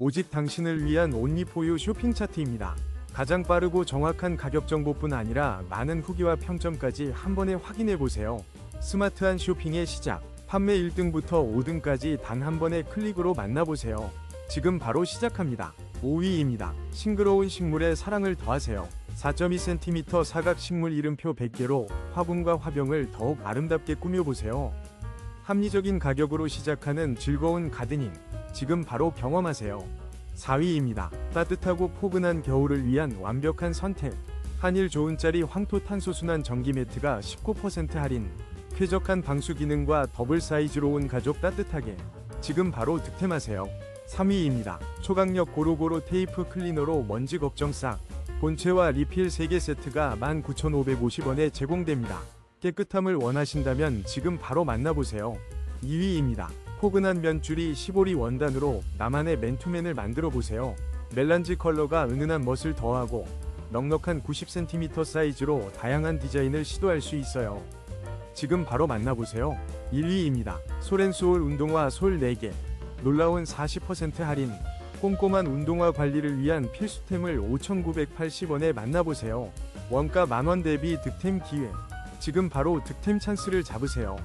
오직 당신을 위한 온리포유 쇼핑 차트입니다. 가장 빠르고 정확한 가격 정보뿐 아니라 많은 후기와 평점까지 한 번에 확인해 보세요. 스마트한 쇼핑의 시작. 판매 1등부터 5등까지 단 한 번의 클릭으로 만나보세요. 지금 바로 시작합니다. 5위입니다. 싱그러운 식물에 사랑을 더하세요. 4.2cm 사각 식물 이름표 100개로 화분과 화병을 더욱 아름답게 꾸며보세요. 합리적인 가격으로 시작하는 즐거운 가드닝. 지금 바로 경험하세요. 4위입니다. 따뜻하고 포근한 겨울을 위한 완벽한 선택. 한일 좋은짜리 황토 탄소순환 전기 매트가 19% 할인. 쾌적한 방수 기능과 더블 사이즈로 온 가족 따뜻하게. 지금 바로 득템하세요. 3위입니다. 초강력 고루고루 테이프 클리너로 먼지 걱정 싹. 본체와 리필 3개 세트가 19,550원에 제공됩니다. 깨끗함을 원하신다면 지금 바로 만나보세요. 2위입니다. 포근한 면줄이 시보리 원단으로 나만의 맨투맨을 만들어 보세요. 멜란지 컬러가 은은한 멋을 더하고 넉넉한 90cm 사이즈로 다양한 디자인을 시도할 수 있어요. 지금 바로 만나보세요. 1위입니다. 소렌소울 운동화 솔 4개. 놀라운 40% 할인. 꼼꼼한 운동화 관리를 위한 필수템을 5,980원에 만나보세요. 원가 만원 대비 득템 기회. 지금 바로 득템 찬스를 잡으세요.